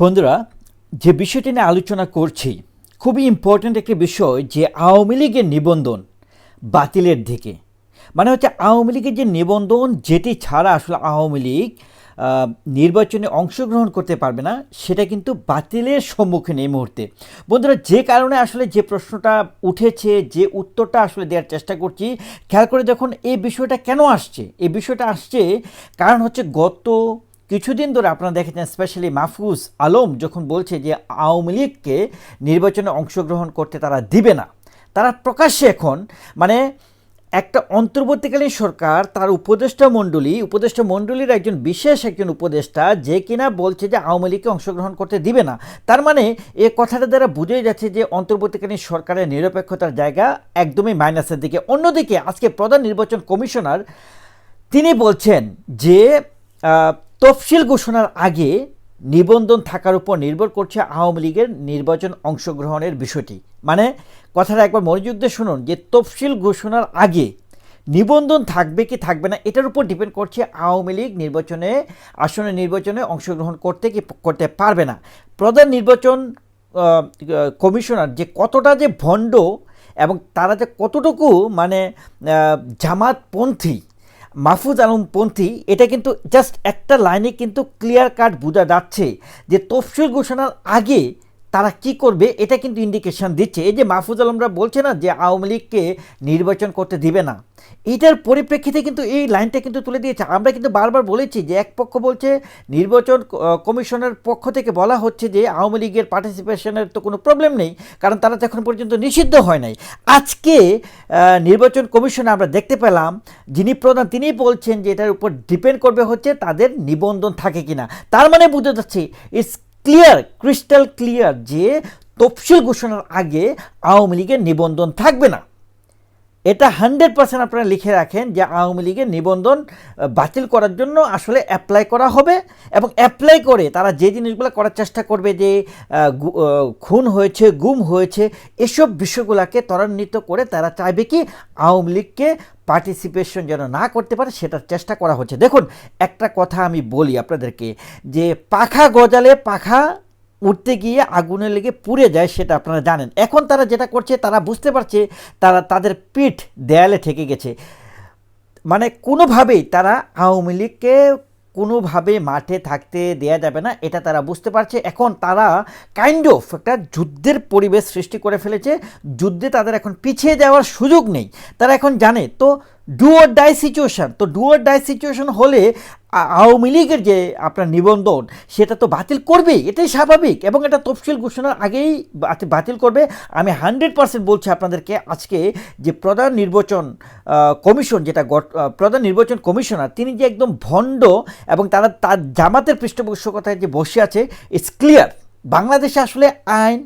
বন্ধুরা, যে বিষয়টি নিয়ে আলোচনা করছি, খুবই ইম্পর্ট্যান্ট একটি বিষয় যে আওয়ামী লীগের নিবন্ধন বাতিলের দিকে। মানে হচ্ছে আওয়ামী লীগের যে নিবন্ধন, যেটি ছাড়া আসলে আওয়ামী লীগ নির্বাচনে অংশগ্রহণ করতে পারবে না, সেটা কিন্তু বাতিলের সম্মুখীন এই মুহূর্তে। বন্ধুরা, যে কারণে আসলে যে প্রশ্নটা উঠেছে, যে উত্তরটা আসলে দেওয়ার চেষ্টা করছি, খেয়াল করে দেখুন, এই বিষয়টা কেন আসছে? এই বিষয়টা আসছে কারণ হচ্ছে গত কিছুদিন ধরে আপনারা দেখেছেন স্পেশালি মাহফুজ আলম যখন বলছে যে আওয়ামী লীগকে নির্বাচনে অংশগ্রহণ করতে তারা দিবে না। তারা প্রকাশ্যে এখন মানে একটা অন্তর্বর্তীকালীন সরকার, তার উপদেষ্টা মণ্ডলী, উপদেষ্টা মণ্ডলীর একজন বিশেষ একজন উপদেষ্টা যে কিনা বলছে যে আওয়ামী লীগকে অংশগ্রহণ করতে দিবে না। তার মানে এ কথাটা দ্বারা বোঝাই যাচ্ছে যে অন্তর্বর্তীকালীন সরকারের নিরপেক্ষতার জায়গা একদমই মাইনাসের দিকে। অন্যদিকে আজকে প্রধান নির্বাচন কমিশনার, তিনি বলছেন যে তফসিল ঘোষণার আগে নিবন্ধন থাকার উপর নির্ভর করছে আওয়ামী লীগের নির্বাচন অংশগ্রহণের বিষয়টি। মানে কথাটা একবার মনোযোগ দিয়ে শুনুন, যে তফসিল ঘোষণার আগে নিবন্ধন থাকবে কি থাকবে না, এটার উপর ডিপেন্ড করছে আওয়ামী লীগ নির্বাচনে আসনে নির্বাচনে অংশগ্রহণ করতে কি করতে পারবে না। প্রধান নির্বাচন কমিশনার যে কতটা যে ভণ্ড এবং তারা যে কতটুকু মানে জামাতপন্থী মাহফুজ আলম পন্থী, এটা কিন্তু জাস্ট একটা লাইনে কিন্তু ক্লিয়ার কাট বোঝা যাচ্ছে যে তফসিল ঘোষণার আগে তারা কি করবে, এটা কিন্তু ইন্ডিকেশন দিচ্ছে। এই যে মাহফুজ আলমরা বলছে না যে আওয়ামী লীগকে নির্বাচন করতে দিবে না। এটার পরিপ্রেক্ষিতে কিন্তু এই লাইনটা কিন্তু তুলে দিয়েছে। আমরা কিন্তু বারবার বলেছি যে এক পক্ষ বলছে, নির্বাচন কমিশনের পক্ষ থেকে বলা হচ্ছে যে আওয়ামী লীগের পার্টিসিপেশনের তো কোনো প্রবলেম নেই, কারণ তারা তো এখন পর্যন্ত নিষিদ্ধ হয় নাই। আজকে নির্বাচন কমিশনে আমরা দেখতে পেলাম, যিনি প্রধান তিনি বলছেন যে এটার উপর ডিপেন্ড করবে হচ্ছে তাদের নিবন্ধন থাকে কিনা। তার মানে বুঝতে যাচ্ছে ইটস ক্লিয়ার, ক্রিস্টাল ক্লিয়ার যে তফসিল ঘোষণার আগে আওয়ামী লীগের নিবন্ধন থাকবে না। এটা হান্ড্রেড পার্সেন্ট আপনারা লিখে রাখেন যে আওয়ামী লীগের নিবন্ধন বাতিল করার জন্য আসলে অ্যাপ্লাই করা হবে এবং অ্যাপ্লাই করে তারা যে জিনিসগুলো করার চেষ্টা করবে যে খুন হয়েছে, গুম হয়েছে, এসব বিষয়গুলোকে ত্বরান্বিত করে তারা চাইবে কি আওয়ামী লীগকে পার্টিসিপেশন যেন না করতে পারে, সেটার চেষ্টা করা হচ্ছে। দেখুন, একটা কথা আমি বলি আপনাদেরকে, যে পাখা গজালে পাখা উঠতে গিয়ে আগুনে লেগে পুড়ে যায়, সেটা আপনারা জানেন। এখন তারা যেটা করছে, তারা বুঝতে পারছে, তারা তাদের পিঠ দেয়ালে ঠেকে গেছে। মানে কোনোভাবেই তারা আওয়ামী লীগকে কোনোভাবে মাঠে থাকতে দেয়া যাবে না, এটা তারা বুঝতে পারছে। এখন তারা কাইন্ড অফ একটা যুদ্ধের পরিবেশ সৃষ্টি করে ফেলেছে, যুদ্ধে তাদের এখন পিছিয়ে যাওয়ার সুযোগ নেই। তারা এখন জানে, to do or die situation to do or die situation হলে আওয়ামী লীগের যে আপনার নিবন্ধন, সেটা তো বাতিল করবেই, এটাই স্বাভাবিক। এবং এটা তফসিল ঘোষণার আগেই বাতিল করবে। আমি হান্ড্রেড পার্সেন্ট বলছি আপনাদেরকে আজকে যে প্রধান নির্বাচন কমিশন যেটা প্রধান নির্বাচন কমিশনার, তিনি যে একদম ভণ্ড এবং তারা তার জামাতের পৃষ্ঠপোষকতায় যে বসে আছে ইটস ক্লিয়ার বাংলাদেশে আসলে আইন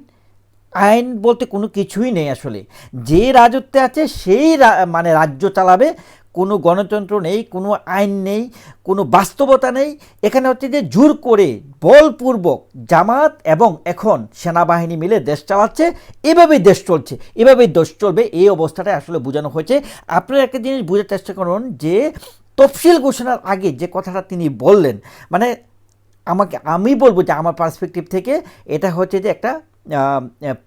আইন বলতে কোনো কিছুই নেই আসলে। যে রাজত্বে আছে, সেই মানে রাজ্য চালাবে কোনো গণতন্ত্র নেই, কোনো আইন নেই, কোনো বাস্তবতা নেই। এখানে হচ্ছে যে জোর করে বলপূর্বক জামাত এবং এখন সেনাবাহিনী মিলে দেশ চালাচ্ছে, এভাবেই দেশ চলছে, এভাবেই দেশ চলবে। এই অবস্থাটাই আসলে বোঝানো হয়েছে। আপনারা একটা জিনিস বোঝার চেষ্টা করুন যে তফসিল ঘোষণার আগে যে কথাটা তিনি বললেন মানে আমাকে, আমি বলব যে আমার পার্সপেক্টিভ থেকে এটা হচ্ছে যে একটা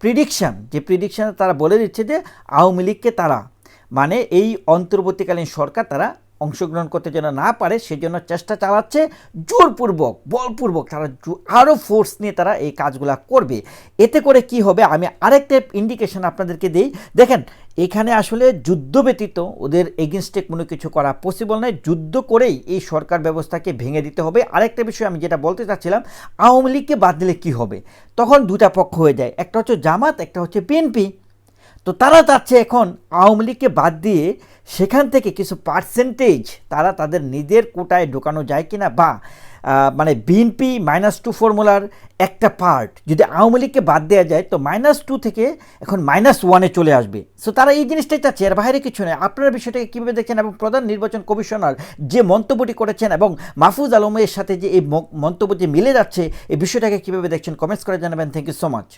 প্রিডিকশান যে প্রিডিকশান তারা বলে দিচ্ছে যে আওয়ামী লীগকে তারা মানে এই অন্তর্বর্তীকালীন সরকার তারা অংশগ্রহণ করতে যেন না পারে, সেজন্য চেষ্টা চালাচ্ছে জোরপূর্বক, বলপূর্বক তারা আরও ফোর্স নিয়ে তারা এই কাজগুলা করবে। এতে করে কি হবে? আমি আরেকটা ইন্ডিকেশন আপনাদেরকে দিই। দেখেন, এখানে আসলে যুদ্ধ ব্যতীত ওদের এগেনস্টে কোনো কিছু করা পসিবল নয়। যুদ্ধ করেই এই সরকার ব্যবস্থাকে ভেঙে দিতে হবে। আরেকটা বিষয় আমি যেটা বলতে চাচ্ছিলাম, আওয়ামী লীগকে বাদ দিলে কী হবে? তখন দুটা পক্ষ হয়ে যায়। একটা হচ্ছে জামাত, একটা হচ্ছে বিএনপি তো তারা চাচ্ছে এখন আওয়ামী লীগকে বাদ দিয়ে সেখান থেকে কিছু পার্সেন্টেজ তারা তাদের নিজের কোটায় ঢোকানো যায় কিনা বা মানে বিএনপি মাইনাস টু ফর্মুলার একটা পার্ট যদি আওয়ামী লীগকে বাদ দেওয়া যায় তো মাইনাস টু থেকে এখন মাইনাস ওয়ানে চলে আসবে। সো তারা এই জিনিসটাই চাচ্ছে, এর বাইরে কিছু নেই আপনারা বিষয়টাকে কীভাবে দেখছেন এবং প্রধান নির্বাচন কমিশনার যে মন্তব্যটি করেছেন এবং মাহফুজ আলমের সাথে যে এই মন্তব্য যে মিলে যাচ্ছে, এই বিষয়টাকে কীভাবে দেখছেন কমেন্টস করে জানাবেন। Thank you so much